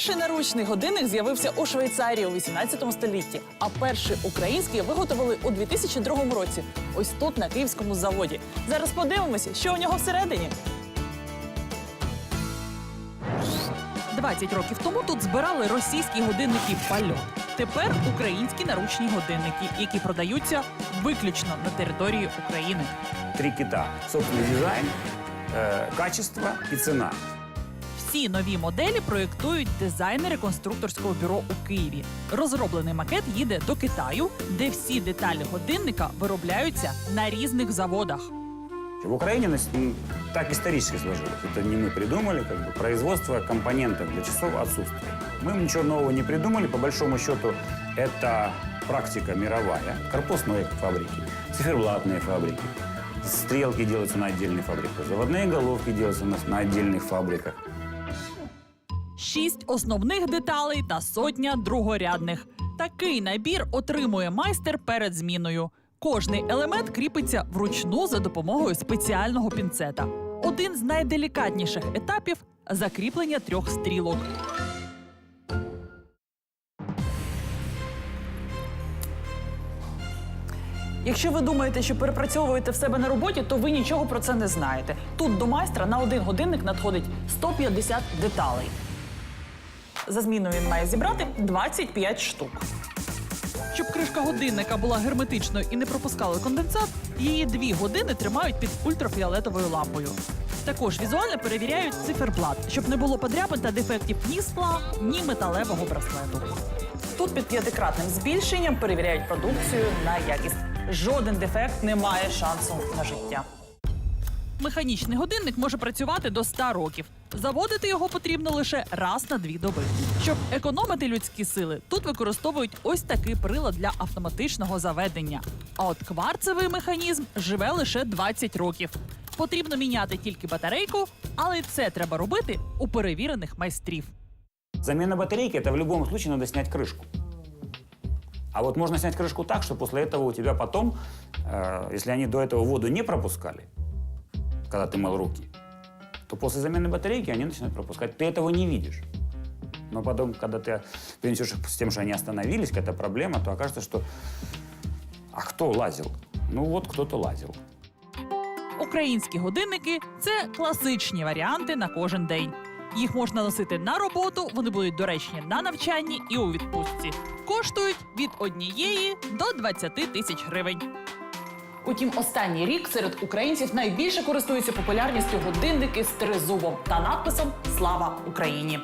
Перший наручний годинник з'явився у Швейцарії у 18 столітті, а перший український виготовили у 2002 році. Ось тут, на київському заводі. Зараз подивимося, що у нього всередині. 20 років тому тут збирали російські годинники пальот. Тепер українські наручні годинники, які продаються виключно на території України. Три кита. Собственный дизайн, э, качество и цена. Всі нові моделі проєктують дизайнери конструкторського бюро у Києві. Розроблений макет їде до Китаю, де всі деталі годинника виробляються на різних заводах. В Украине нас- м, так исторически сложилось. Это не мы придумали, как бы производство компонентов для часов отсутствует. Мы ничего нового не придумали. По большому счету, это практика мировая. Корпусные фабрики, циферблатные фабрики. Стрелки делаются на отдельных фабриках, заводные головки делаются у нас на отдельных фабриках. Шість основних деталей та сотня другорядних. Такий набір отримує майстер перед зміною. Кожний елемент кріпиться вручну за допомогою спеціального пінцета. Один з найделікатніших етапів закріплення трьох стрілок. Якщо ви думаєте, що перепрацьовуєте в себе на роботі, то ви нічого про це не знаєте. Тут до майстра на один годинник надходить 150 деталей. За зміну він має зібрати 25 штук. Щоб кришка годинника була герметичною і не пропускала конденсат, її дві години тримають під ультрафіолетовою лампою. Також візуально перевіряють циферблат, щоб не було подряпин та дефектів ні скла, ні металевого браслету. Тут під п'ятикратним збільшенням перевіряють продукцію на якість. Жоден дефект не має шансу на життя. Механічний годинник може працювати до 100 років. Заводити його потрібно лише раз на дві доби. Щоб економити людські сили, тут використовують ось такий прилад для автоматичного заведення. А от кварцевий механізм живе лише 20 років. Потрібно міняти тільки батарейку, але й це треба робити у перевірених майстрів. Замена батарейки это в любом случае надо снять крышку. А вот можно снять крышку так, что после этого у тебя потом, э, если они до этого воду не пропускали, когда ты мыл руки, то после замены батарейки они начинают пропускать. Ты этого не видишь. Но потом, когда ты принесешь их с тем, что они остановились, какая-то проблема, то окажется, что а кто лазил? Ну вот кто-то лазил. Українські годинники це класичні варіанти на кожен день. Їх можна носити на роботу, вони будуть доречні на навчанні і у відпустці. Коштують від однієї до 20 тисяч гривень. Утім, останній рік серед українців найбільше користуються популярністю годинники з тризубом та надписом Слава Україні.